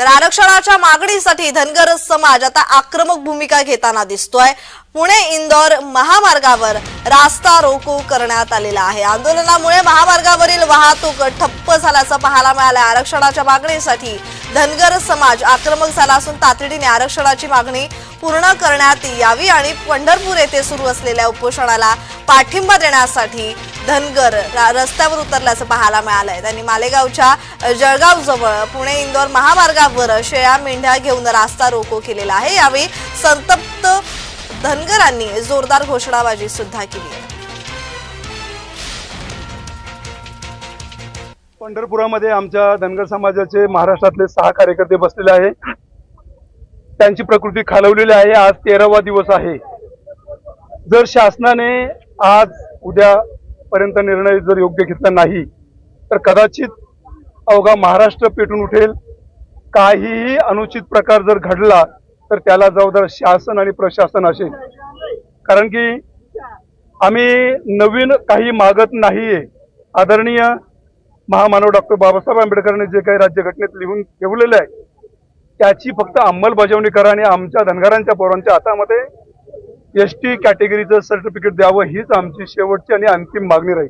तर आरक्षणाच्या मागणीसाठी धनगर समाज आता आक्रमक भूमिका घेताना दिसतोय. पुणे इंदौर महामार्गावर रास्ता रोको करण्यात आलेला आहे. आंदोलनामुळे महामार्गावरील वाहतूक ठप्प झाल्याचं पाहायला मिळालं आरक्षणाच्या मागणीसाठी धनगर समाज आक्रमक झाला असून तातडीने आरक्षणाची मागणी पूर्ण करण्यात यावी आणि पंढरपूर येथे सुरू असलेल्या उपोषणाला पाठिंबा देण्यासाठी धनगर रस्त्यावर उतरल्याचं पाहायला मिळालंय. त्यांनी मालेगावच्या जळगाव जवळ पुणे इंदोर महामार्गावर शेळ्या मेंढ्या घेऊन रास्ता रोको केलेला आहे. यावेळी संतप्त धनगरांनी जोरदार घोषणाबाजी सुद्धा केली आहे. पंढरपुरामध्ये आमच्या धनगर समाजाचे महाराष्ट्रातले सहा कार्यकर्ते बसलेले आहे त्यांची प्रकृती खालवलेली आहे. आज तेरावा दिवस आहे. जर शासनाने आज उद्यापर्यंत निर्णय जर योग्य घेतला नाही तर कदाचित अवघा महाराष्ट्र पेटून उठेल. काहीही अनुचित प्रकार जर घडला तर त्याला जबाबदार शासन आणि प्रशासन असेल. कारण की आम्ही नवीन काही मागत नाहीये. आदरणीय महामानव डॉक्टर बाबासाहेब आंबेडकरांनी जे काही राज्यघटनेत लिहून ठेवलेलं आहे त्याची फक्त अंमलबजावणी करा आणि आमच्या धनगरांच्या पोरांच्या हातामध्ये एस टी कॅटेगरीचं सर्टिफिकेट द्यावं हीच आमची शेवटची आणि अंतिम मागणी राहील.